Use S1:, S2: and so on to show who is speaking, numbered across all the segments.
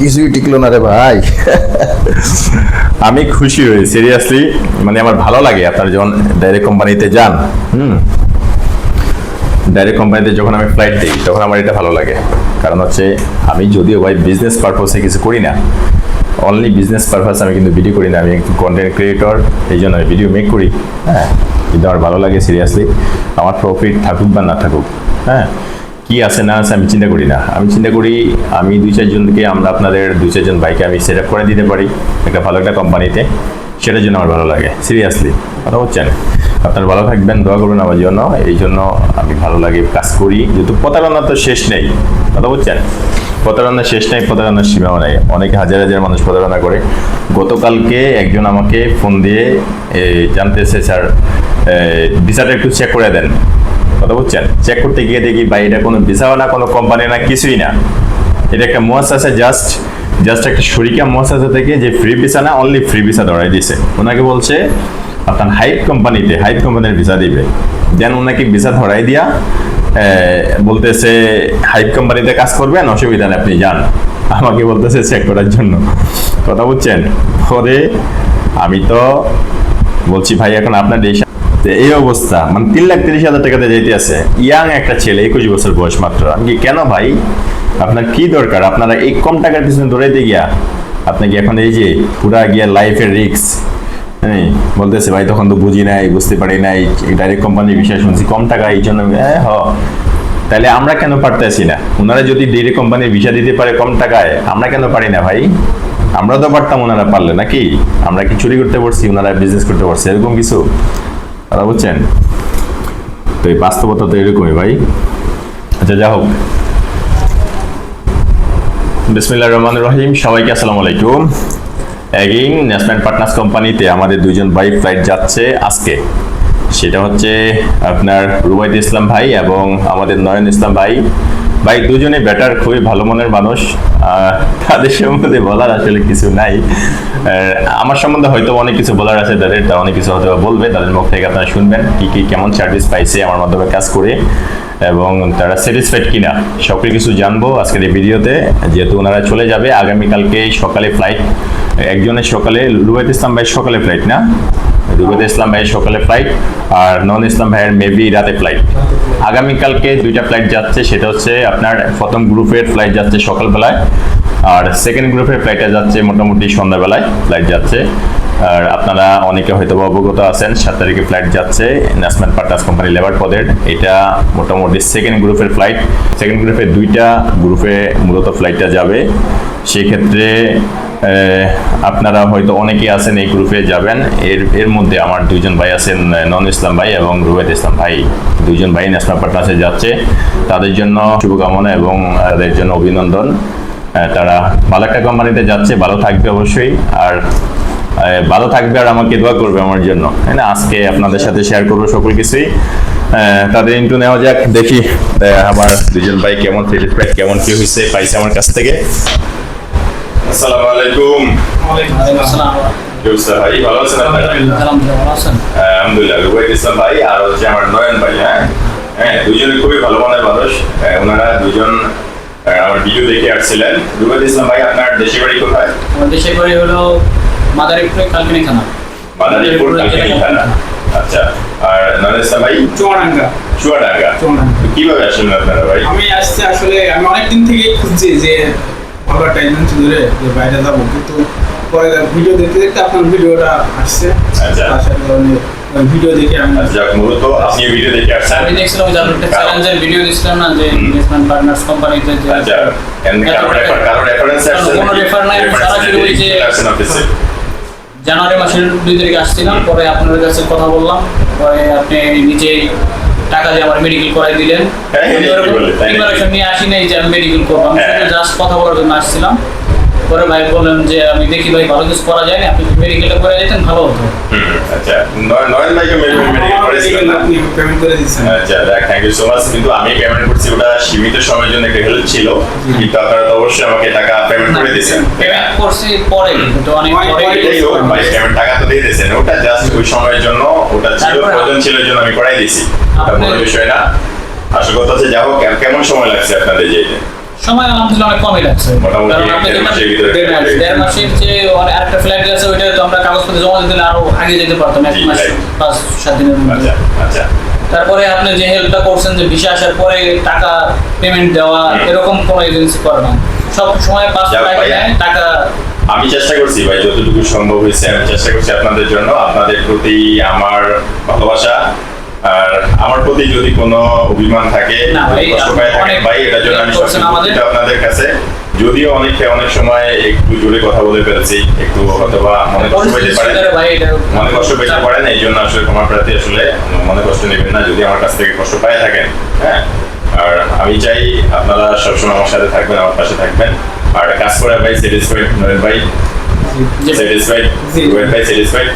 S1: কিছুই টিকলো না রে ভাই।
S2: আমি খুশি হই সিরিয়াসলি মানে আমার ভালো লাগে আপনারা যখন ডাইরেক্ট কোম্পানিতে যান, হুম? ডাইরেক্ট কোম্পানিতে যখন আমি ফ্লাইট দিই, তখন আমার এটা ভালো লাগে। কারণ হচ্ছে, আমি যদিও ভাই বিজনেস পারপোসে কিছু করি না অনলি বিজনেস পারপাস আমি কিন্তু ভিডিও করি না, আমি একটু কন্টেন্ট ক্রিয়েটর এই জন্য আমি ভিডিও মেক করি হ্যাঁ? কিন্তু আমার ভালো লাগে সিরিয়াসলি আমার প্রফিট থাকুক বা না থাকুক হ্যাঁ? কি আছে না আছে আমি চিন্তা করি না। আমি চিন্তা করি, আমি দুই চারজনকে আমরা আপনাদের দুই চারজন বাইকে আমি সেট করে দিতে পারি একটা ভালো একটা কোম্পানিতে সেটার জন্য আমার ভালো লাগে সিরিয়াসলি কথা বলছেন? আপনারা ভালো থাকবেন, দোয়া করবেন আমার জন্য। এই জন্য আমি ভালো লাগে, কাজ করি। যেহেতু প্রতারণা তো শেষ নেই। কথা বলছেন? প্রতারণা শেষ নেই, প্রতারণার সীমাও নেই। অনেক হাজার হাজার মানুষ প্রতারণা করে। গতকালকে একজন আমাকে ফোন দিয়ে জানতেছে, স্যার ভিসাটা একটু চেক করে দেন। কথা বুঝছেন? চেক করতে গিয়ে দেখি ভাই, এটা কোনো ভিসাও না, কোনো কোম্পানি না, কিছুই না। এটা একটা মোয়াস আছে জাস্ট জাস্ট একটা শরিকা মোয়াস আছে থেকে যে ফ্রি ভিসা না অনলি ফ্রি ভিসা ধরাই দিছে। ওনাকে বলছে, আপনার হাইপ কোম্পানিতে হাইপ কোম্পানির ভিসা দিবে। দেন ওনাকে ভিসা ধরাই দিয়া বলতেছে হাইপ কোম্পানিতে কাজ করবেন, অসুবিধা নেই, আপনি যান। আমাকে বলতেছে চেক করার জন্য। কথা বুঝছেন? পরে আমি তো বলছি, ভাই, এখন আপনার তো এই অবস্থা। মানে তিন লাখ তিরিশ হাজার টাকাতে যেতে আছে। ইয়াং একটা ছেলে একুশ বছর বয়স মাত্র। কি, কেন ভাই? আপনার কি দরকার? আপনারা এই কম টাকার পিছনে দৌড়াইতে গিয়া আপনি কি এখন এই যে পুরা গিয়া লাইফের রিক্স হ্যাঁ বলতেছে ভাই তখন তো বুঝি নাই বুঝতে পারি নাই ডাইরেক্ট কোম্পানির বিষয় শুনছি কম টাকা এই জন্য হ্যাঁ হ। তাহলে আমরা কেন পারতেছি না? ওনারা যদি ডেইরি কোম্পানির ভিসা দিতে পারে কম টাকায় আমরা কেন পারি না ভাই? আমরা তো পারতাম ওনারা পারলে নাকি? আমরা কি চুরি করতে পারছি ওনারা বিজনেস করতে পারছি এরকম কিছু? কথা বুঝছেন? তো এই বাস্তবতা তো এরকমই ভাই। আচ্ছা যা হোক। বিসমিল্লা রহমান রহিম। সবাইকে আসসালামু আলাইকুম। অ্যাগিং ন্যাশনাল পার্টনার্স কোম্পানিতে আমাদের দুজন বাইক ফ্লাইট যাচ্ছে আজকে। সেটা হচ্ছে আপনার রুবাইদ ইসলাম ভাই এবং আমাদের নয়ন ইসলাম ভাই। ভাই, দুজনে বেটার খুবই ভালো মনের মানুষ। তাদের সম্বন্ধে বলার আসলে কিছু নাই। আমার সম্বন্ধে হয়তো অনেক কিছু বলার আছে, তাদের তা অনেক কিছু হয়তো বলবে, তাদের মুখ থেকে আপনারা শুনবেন কি কি, কেমন সার্ভিস পাইছে আমার মাধ্যমে কাজ করে এবং তারা স্যাটিসফাইড কিনা সব কিছু জানব আজকের এই ভিডিওতে। যেহেতু ওনারা চলে যাবে, আগামীকালকে সকালে ফ্লাইট একজনের সকালে রুবাইদ ইসলাম ভাই সকালে ফ্লাইট না? রুবাইদ ইসলাম ভাইয়ের সকালে ফ্লাইট আর নন ইসলাম ভাইয়ের মেবি রাতে ফ্লাইট আগামীকালকে দুইটা ফ্লাইট যাচ্ছে, সেটা হচ্ছে আপনার প্রথম গ্রুপের ফ্লাইট যাচ্ছে সকালবেলায় আর সেকেন্ড গ্রুপের ফ্লাইটটা যাচ্ছে মোটামুটি সন্ধ্যাবেলায় ফ্লাইট যাচ্ছে। আর আপনারা অনেকে হয়তো অবগত আছেন, সাত তারিখে ফ্লাইট যাচ্ছে ন্যাশনাল পার্টাস কোম্পানি লেবার পদের এটা মোটামুটি সেকেন্ড গ্রুপের ফ্লাইট সেকেন্ড গ্রুপের দুইটা গ্রুপে মূলত ফ্লাইটটা যাবে। সেই ক্ষেত্রে আপনারা হয়তো অনেকেই আছেন এই গ্রুপে যাবেন। এর এর মধ্যে আমার দুইজন ভাই আছেন নন ইসলাম ভাই এবং রুবেদ ইসলাম ভাই। দুইজন ভাই ন্যাশনাল পার্টনার্সে যাচ্ছে। তাদের জন্য শুভকামনা এবং তাদের জন্য অভিনন্দন। তারা ভালো একটা কোম্পানিতে যাচ্ছে, ভালো থাকবে অবশ্যই। আর ভালো থাকবে আর আমাকে দোয়া করবে আমার জন্য। তাই না? আজকে আপনাদের সাথে শেয়ার করব সকল কিছুই। তাদের ইন্টু নেওয়া যাক, দেখি আমার দুজন ভাই কেমন স্যাটিসফাইড কেমন, কি হয়েছে পাইছে আমার কাছ থেকে। আসসালামু আলাইকুম। আমার ভাই হ্যাঁ? হ্যাঁ আমার ভিডিও দেখে আসছিলেন। রুবাইদ ইসলাম ভাই, আপনার দেশের বাড়ি কোথায়?
S3: দেশের বাড়ি হলো মাদারীপুর কালকিনি থানা
S2: মাদারীপুর কালকিনি থানা আচ্ছা আর নয়ন ভাই?
S4: চুয়াডাঙ্গা।
S2: চুয়াডাঙ্গা।
S4: চুয়াডাঙ্গা।
S2: কীভাবে আসলেন আপনারা ভাই?
S4: আমি আসছে আসলে আমি অনেকদিন থেকে খুঁজছি যে ভালো একটা এজেন্সি ধরে যে বাইরে যাব কিন্তু পরে ভিডিও দেখতে দেখতে আপনার ভিডিওটা আসছে।
S2: আচ্ছা।
S4: সাথে কারণে ভিডিও দেখে আমি
S2: আচ্ছা, যাক মূলত আপনি ভিডিও দেখে আসছেন।
S3: আমি দেখছিলাম যে আপনি একটা চ্যালেঞ্জের ভিডিও দিছিলাম না যে ইনভেস্টমেন্ট পার্টনার্স কোম্পানিতে যে
S2: আচ্ছা এন- কারও রেফার কারও রেফারেন্স আসছে
S3: কোনো refer নাই, যে-
S2: আসছেন অফিসে
S3: জানুয়ারি মাসের দুই তারিখে আসছিলাম পরে আপনার কাছে কথা বললাম পরে আপনি নিজেই টাকা দিয়ে আমার মেডিকেল করাই দিলেন
S2: হ্যাঁ, হ্যাঁ, নাকি?
S3: প্রিপারেশন নিয়ে আসি নাই যে আমি মেডিকেল করব আমি
S2: হ্যাঁ।
S3: জাস্ট কথা বলার জন্য আসছিলাম পরে ভাই বললেন যে আমি দেখি ভাই ভালো কিছু করা যায় না আপনি মেডিকেলটা করে যেতেন ভালো হতো।
S2: আচ্ছা নয়ন ভাইকে মেডিকেল
S4: আপনি পেমেন্ট করে দিচ্ছেন
S2: আচ্ছা দেখ থ্যাংক ইউ সো মাচ কিন্তু আমি পেমেন্ট করছি ওটা সীমিত সময়ের জন্য একটা হেল্প ছিল কিন্তু আপনারা তো অবশ্যই আমাকে টাকা পেমেন্ট করে দিয়েছেন।
S3: পেমেন্ট করছি পরে কিন্তু অনেক
S4: অনেক
S3: পরে
S4: পরে
S2: যাই হোক ভাই পেমেন্ট টাকা তো দিয়ে দিয়েছেন ওটা জাস্ট ওই সময়ের জন্য ওটা ছিল প্রয়োজন ছিল জন্য আমি করাই দিয়েছি। বিষয় না। আসল কথা হচ্ছে যা হোক কেমন সময় লাগছে আপনাদের যেতে?
S3: সময় আলহামদুলিল্লাহ অনেক কমই লাগছে কারণ আপনি
S2: দেড় মাসের
S3: যে আরেকটা ফ্লাইট আছে ওইটা তো আমরা কাগজপত্র জমা দিতে আরও আগে যেতে পারতাম এক মাস পাঁচ সাত দিনের মধ্যে।
S2: আচ্ছা আচ্ছা।
S3: তারপরে আপনি যে হেল্পটা করছেন যে ভিসা আসার পরে টাকা পেমেন্ট দেওয়া এরকম কোনো এজেন্সি করে না। সব সময় পাঁচ টাকা
S2: আমি চেষ্টা করছি ভাই যতটুকু সম্ভব হয়েছে আমি চেষ্টা করছি আপনাদের জন্য। আপনাদের প্রতি আমার ভালোবাসা। আর আমার প্রতি যদি কোনো অভিমান থাকে
S3: ভাই,
S2: এটার জন্য আমি আপনাদের কাছে। যদিও অনেকে অনেক সময় একটু জোরে কথা বলে ফেলেছি একটু অথবা মনে কষ্ট পেতে
S3: পরিস্থিতি
S2: পারে।
S3: সুবিধারে ভাই এটা
S2: মনে কষ্ট পেতে পারেন এই জন্য আসলে ক্ষমা প্রার্থী আসলে মনে কষ্ট নেবেন না যদি আমার কাছ থেকে কষ্ট পায় থাকেন হ্যাঁ? আর আমি চাই আপনারা সবসময় আমার সাথে থাকবেন আমার পাশে থাকবেন। আর কাজ করে ভাই স্যাটিসফাইড নরেন ভাই। স্যাটিসফাইড
S4: জি।
S2: ভাই স্যাটিসফাইড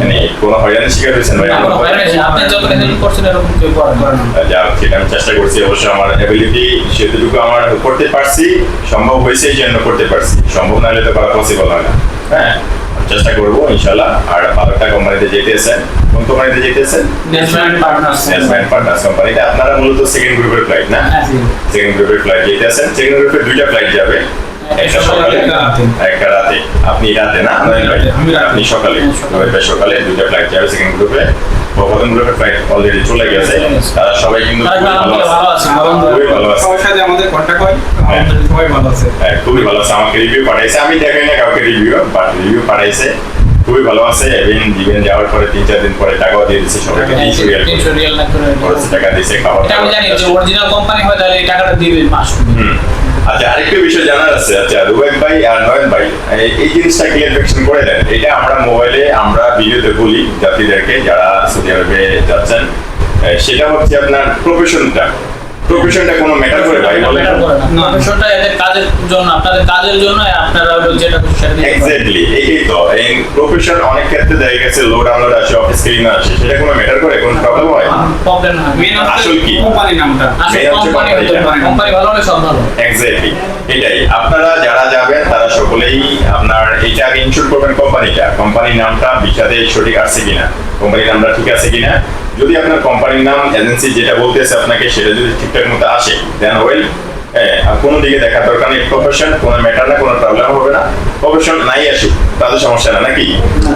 S2: মানে কোনো হয়রানির শিকার হয়েছেন ভাই?
S3: না,
S2: আমার
S3: কোনো
S2: উপরে?
S3: হয়রানি আপনি যতটা হেল্প করছেন এরকম কেউ করে না।
S2: যা সেটা আমি চেষ্টা করছি অবশ্য আমার অ্যাবিলিটি সেটুকু আমার করতে পারছি সম্ভব হয়েছে এই জন্য করতে পারছি। সম্ভব না হলে তো করা পসিবল হয় না। হ্যাঁ চেষ্টা করব ইনশাল্লাহ আর ভালো একটা কোম্পানিতে যেতেছেন। কোন কোম্পানিতে যেতেছেন?
S3: ন্যাশনাল পার্টনার্স
S2: ন্যাশনাল পার্টনার্স কোম্পানিতে আপনারা মূলত সেকেন্ড গ্রুপের ফ্লাইট না? সেকেন্ড গ্রুপের ফ্লাইট যেতে আছেন সেকেন্ড গ্রুপের দুইটা ফ্লাইট যাবে। একটা
S4: রাতে।
S2: আপনি রাতে না? নয়ন ভাই
S4: আমি রাতে।
S2: আপনি সকালে।
S3: সকালে।
S2: নয়ন ভাই সকালে দুইটা ফ্লাইট যাবে সেকেন্ড গ্রুপে প্রথম গ্রুপের ফ্লাইট অলরেডি চলে গেছে। তারা সবাই কিন্তু খুবই ভালো আছে
S3: আছে।
S2: খুবই ভালো আছে।
S4: সবার সাথে আমাদের কন্ট্যাক্ট হয়। আমাদের সবাই ভালো আছে।
S2: হ্যাঁ, খুবই ভালো আছে। আমাকে রিভিউ পাঠাইছে। আমি দেখাই না কাউকে রিভিউ বাট রিভিউ পাঠাইছে। খুবই ভালো আছে। এবং দিবেন যাওয়ার পরে তিন চার দিন পরে টাকাও দিয়ে দিচ্ছে সবাইকে
S3: হ্যাঁ,
S2: তিনশো রিয়াল
S3: তিনশো রিয়াল না করে
S2: টাকা দিচ্ছে খাবার
S3: আমি জানি যে অরিজিনাল কোম্পানি হয় তাহলে এই টাকাটা দিবে মাস।
S2: আচ্ছা আরেকটা বিষয় জানার আছে। আচ্ছা রুবেক ভাই আর নয়ন ভাই এই- এই জিনিসটা ক্লিয়ারিফিকেশন করে দেন। এটা আমরা মোবাইলে আমরা ভিডিওতে বলি যাত্রীদেরকে যারা সৌদি আরবে যাচ্ছেন। সেটা হচ্ছে আপনার প্রফেশনটা প্রফেশনটা কোনো ম্যাটার করে ভাই
S3: বলে? না।
S4: না।
S3: প্রফেশনটা এদের কাজের জন্য আপনাদের কাজের জন্য আপনারা হলো যেটা সেটা
S2: এক্স্যাক্টলি এই তো এই প্রফেশন অনেক ক্ষেত্রে দেখা গেছে লো ডাউনলোড আসে অফিস স্ক্রিন আসে সেটা কোনো ম্যাটার করে? কোনো প্রবলেম হয়?
S3: প্রবলেম হয়
S4: মেন
S2: আসল কি?
S4: কোম্পানি নামটা।
S3: আসলে কোম্পানি। কোম্পানি ভালো হলে সব ভালো।
S2: এক্স্যাক্টলি এটাই। আপনারা যারা যাবেন তারা সকলেই আপনার এটা আগে ইনস্যুর করবেন কোম্পানিটা কোম্পানির নামটা বিখ্যাতে সঠিক আছে কিনা? কোম্পানির নামটা ঠিক আছে কিনা? যদি আপনার কোম্পানির নাম এজেন্সি যেটা বলতেছে আপনাকে, সেটা যদি ঠিকঠাক মতো আসে দেন ওয়েল কোনো দিকে দেখা দরকার নেই। প্রফেশন কোনো ম্যাটার না কোনো প্রবলেম হবে না। প্রফেশন নাই আসুক তাদের সমস্যা না নাকি?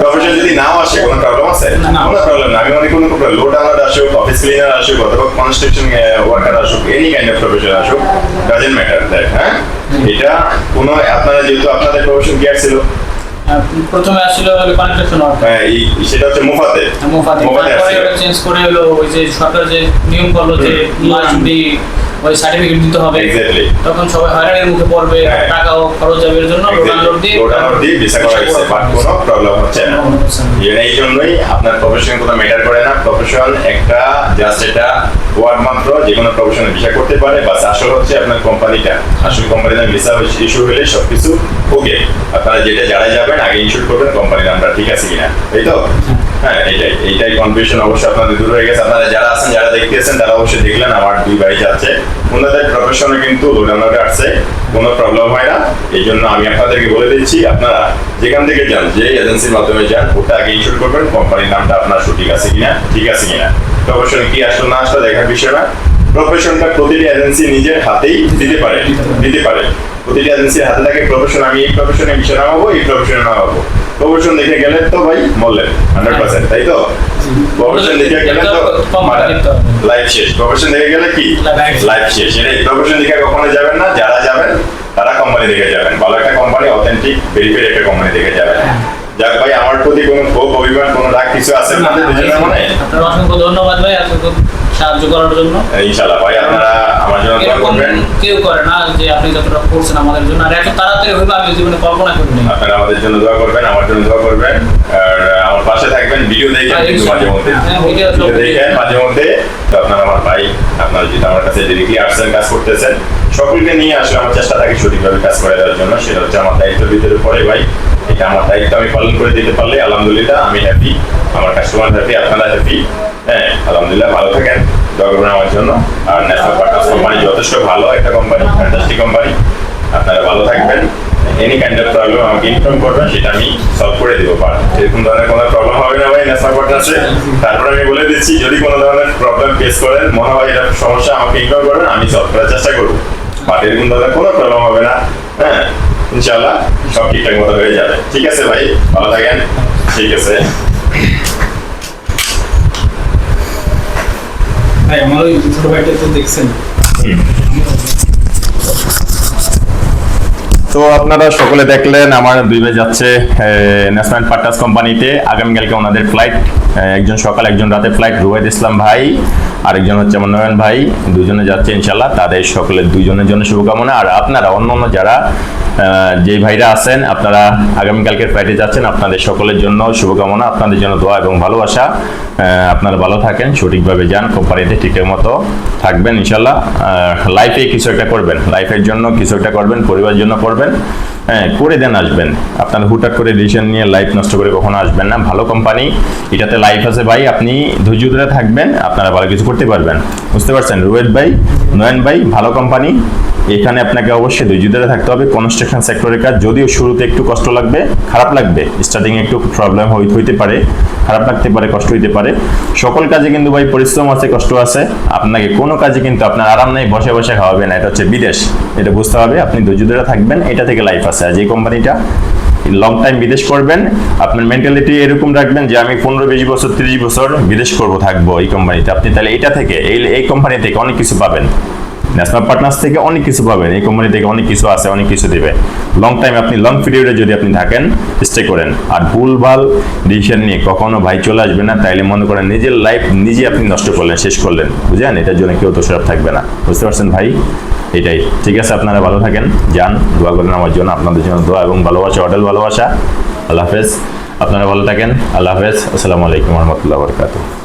S2: প্রফেশন যদি নাও আসে কোনো প্রবলেম আছে? কোনো প্রবলেম না। আমি মনে কোনো লোড আনার আসুক অফিস ক্লিনার আসুক অথবা কনস্ট্রাকশন ওয়ার্কার আসুক এনি কাইন্ড অফ প্রফেশন আসুক ডাজেন্ট ম্যাটার দ্যাট হ্যাঁ? এটা কোনো আপনারা যেহেতু আপনাদের প্রফেশন কি ছিল।
S3: প্রথমে আসছিল হলো কনস্ট্রাকশন
S2: হ্যাঁ, এই সেটা হচ্ছে মুফাতে।
S3: মুফাতে। চেঞ্জ করে হলো ওই যে সরকার যে নিয়ম করল যে মাস ওই সার্টিফিকেট দিতে হবে। তখন সবাই হয়রানির মুখে পড়বে
S2: হ্যাঁ।
S3: টাকাও খরচ যাবে এর জন্য লোড দিয়ে
S2: লোড দিয়ে ভিসা করা। হয়েছে বাট কোনো প্রবলেম হচ্ছে না। এই জন্যই আপনার প্রফেশন কোনো ম্যাটার করে না। প্রফেশন একটা জাস্ট এটা ওয়ার্ড মাত্র যে কোনো প্রফেশনে ভিসা করতে পারে বাস আসল হচ্ছে আপনার কোম্পানিটা আসল কোম্পানির ভিসা ইস্যু হলে সবকিছু ওকে আপনারা যেটা যারা যাবেন আগে ইনশিওর করবেন কোম্পানির নামটা ঠিক আছে কিনা। তাই তো? হ্যাঁ এইটাই এইটাই কনফিউশন অবশ্যই আপনাদের দূর হয়ে গেছে। আপনারা যারা আছেন, যারা দেখতেছেন, তারা অবশ্যই দেখলেন আমার দুই ভাই যাচ্ছে। ওনাদের প্রফেশনে কিন্তু লোডানোটা আসছে, কোনো প্রবলেম হয় না। এই জন্য আমি আপনাদেরকে বলে দিচ্ছি, আপনারা যেখান থেকে যান, যে এজেন্সির মাধ্যমে যান, ওটা আগে ইনশোর করবেন কোম্পানির নামটা আপনার সঠিক আছে কিনা, ঠিক আছে কিনা। প্রফেশনে কি আসলো, না আসলো, দেখার বিষয় না। প্রফেশনটা প্রতিটি এজেন্সি নিজের হাতেই দিতে পারে দিতে পারে। প্রতিটি এজেন্সির হাতে থাকে প্রফেশন আমি এই প্রফেশনে বিষয় নামাবো, এই প্রফেশনে নামাবো। প্রফেশন দেখে গেলে তো ভাই বললেন হান্ড্রেড পার্সেন্ট তাই তো? প্রফেশন দেখে গেলে তো। লাইফ শেষ। প্রফেশন দেখে গেলে কি? লাইফ শেষ। এটাই প্রফেশন দেখে কখনো যাবেন না যারা যাবেন তারা কোম্পানি দেখে যাবেন। ভালো একটা কোম্পানি অথেন্টিক ভেরিফাইড একটা কোম্পানি দেখে যাবেন। যাক ভাই আমার প্রতি কোনো ক্ষোভ অভিমান কোনো রাগ কিছু আছে আপনাদের দুজনের মনে?
S3: আপনার অসংখ্য ধন্যবাদ ভাই এতটুকু সাহায্য করার জন্য।
S2: ইনশাল্লাহ ভাই আপনারা আমার জন্য দোয়া
S3: এরকম
S2: করবেন।
S3: কেউ করে না যে আপনি যতটা করছেন আমাদের জন্য। আর এত তাড়াতাড়ি হইবে আমি জীবনে কল্পনা করিনি
S2: আপনারা আমাদের জন্য দোয়া করবেন আমার জন্য দোয়া করবেন। আর আমার পাশে থাকবেন ভিডিও দেখেন
S3: হ্যাঁ,
S2: মাঝে মধ্যে।
S3: হ্যাঁ, video সব
S2: ভিডিও দেখেন মাঝে মধ্যে। তো আপনারা আমার ভাই আপনারা যেটা আমার কাছে ডিরেক্টলি আসছেন কাজ করতেছেন সকলকে নিয়ে আসলে আমার চেষ্টা থাকে সঠিকভাবে কাজ করে দেওয়ার জন্য। সেটা হচ্ছে আমার দায়িত্বের ভিতরে পড়ে ভাই। এটা আমার দায়িত্ব আমি পালন করে দিতে পারলে আলহামদুলিল্লাহ আমি হ্যাপি আমার কাস্টমার হ্যাপি আপনারা হ্যাপি হ্যাঁ আলহামদুলিল্লাহ ভালো থাকেন। দোয়া আমার জন্য। আর ন্যাশনাল পার্টনার্স কোম্পানি যথেষ্ট ভালো একটা কোম্পানি ফ্যান্টাস্টিক কোম্পানি। আপনারা ভালো থাকবেন। এনি কাইন্ড অফ প্রবলেম আমাকে ইনফর্ম করবেন, সেটা আমি সলভ করে দিব। পার এরকম ধরনের কোনো প্রবলেম হবে না ভাই ন্যাশনাল পার্টনার্সে তারপর আমি বলে দিচ্ছি, যদি কোনো ধরনের প্রবলেম ফেস করেন, মনে হয় এটা সমস্যা, আমাকে ইনফর্ম করবেন, আমি সলভ করার চেষ্টা করব। পার্টির কিন্তু তাদের কোনো প্রবলেম হবে না। হ্যাঁ ইনশাআল্লাহ সব ঠিকঠাক মতো হয়ে যাবে। ঠিক আছে ভাই, ভালো থাকেন। ঠিক আছে।
S4: ভাই ছোট ভাইটা তো দেখছেন।
S2: তো আপনারা সকলে দেখলেন, আমার দুই ভাই যাচ্ছে ন্যাশনাল পার্টাস কোম্পানিতে আগামীকালকে ওনাদের ফ্লাইট একজন সকাল, একজন রাতে ফ্লাইট রুয়েদ ইসলাম ভাই। আরেকজন হচ্ছে আমার নয়ন ভাই, দুজনে যাচ্ছে ইনশাল্লাহ তাদের সকলের দুজনের জন্য শুভকামনা। আর আপনারা অন্য অন্য যারা যে ভাইরা আছেন, আপনারা আগামীকালকের ফ্লাইটে যাচ্ছেন, আপনাদের সকলের জন্য শুভকামনা, আপনাদের জন্য দোয়া এবং ভালোবাসা। আপনারা ভালো থাকেন, সঠিকভাবে যান, কোম্পানিতে ঠিকের মতো থাকবেন ইনশাল্লাহ লাইফে কিছু একটা করবেন লাইফের জন্য কিছু একটা করবেন, পরিবারের জন্য করবেন। হ্যাঁ করে দেন আসবেন। আপনারা হুটহাট করে ডিসিশন নিয়ে লাইফ নষ্ট করে কখনো আসবেন না। ভালো কোম্পানি এটাতে লাইফ আছে ভাই, আপনি ধৈর্য ধরে থাকবেন, আপনারা ভালো কিছু করতে পারবেন। বুঝতে পারছেন? রুয়েদ ভাই, নয়ন ভাই, ভালো কোম্পানি এখানে আপনাকে অবশ্যই ধৈর্য ধরে থাকতে হবে। কনস্ট্রাকশন সেক্টরের কাজ, যদিও শুরুতে একটু কষ্ট লাগবে, খারাপ লাগবে। স্টার্টিং একটু প্রবলেম হইতে পারে, খারাপ লাগতে পারে, কষ্ট হইতে পারে। সকল কাজে কিন্তু ভাই পরিশ্রম আছে, কষ্ট আছে। আপনাকে কোনো কাজে কিন্তু আপনার আরাম নেই, বসে বসে খাওয়াবে না। এটা হচ্ছে বিদেশ। এটা বুঝতে হবে, আপনি ধৈর্য ধরে থাকবেন, এটা থেকে লাইফ আছে। আর যে কোম্পানিটা লং টাইম বিদেশ করবেন, আপনার মেন্টালিটি এরকম রাখবেন যে আমি পনেরো, বিশ বছর, তিরিশ বছর বিদেশ করব, থাকব এই কোম্পানিতে। আপনি তাহলে এটা থেকে, এই এই কোম্পানি থেকে অনেক কিছু পাবেন। ন্যাশনাল পার্টনার্স থেকে অনেক কিছু পাবেন। এই কোম্পানি থেকে অনেক কিছু আছে, অনেক কিছু দেবে। লং টাইম আপনি লং পিরিয়ডে যদি আপনি থাকেন স্টে করেন। আর ভুলভাল ডিসিশন নিয়ে কখনো ভাই চলে আসবে না, তাইলে মনে করেন নিজের লাইফ নিজে আপনি নষ্ট করলেন, শেষ করলেন। বুঝলেন? এটার জন্য কেউ দোষারোপ থাকবে না। বুঝতে পারছেন ভাই? এটাই। ঠিক আছে, আপনারা ভালো থাকেন, যান, দোয়া করেন আমার জন্য, আপনাদের জন্য দোয়া এবং ভালোবাসা অডেল ভালোবাসা। আল্লাহ হাফেজ, আপনারা ভালো থাকেন, আল্লাহ হাফেজ, আসসালামু আলাইকুম রহমতুল্লাহ বরকাতুহ।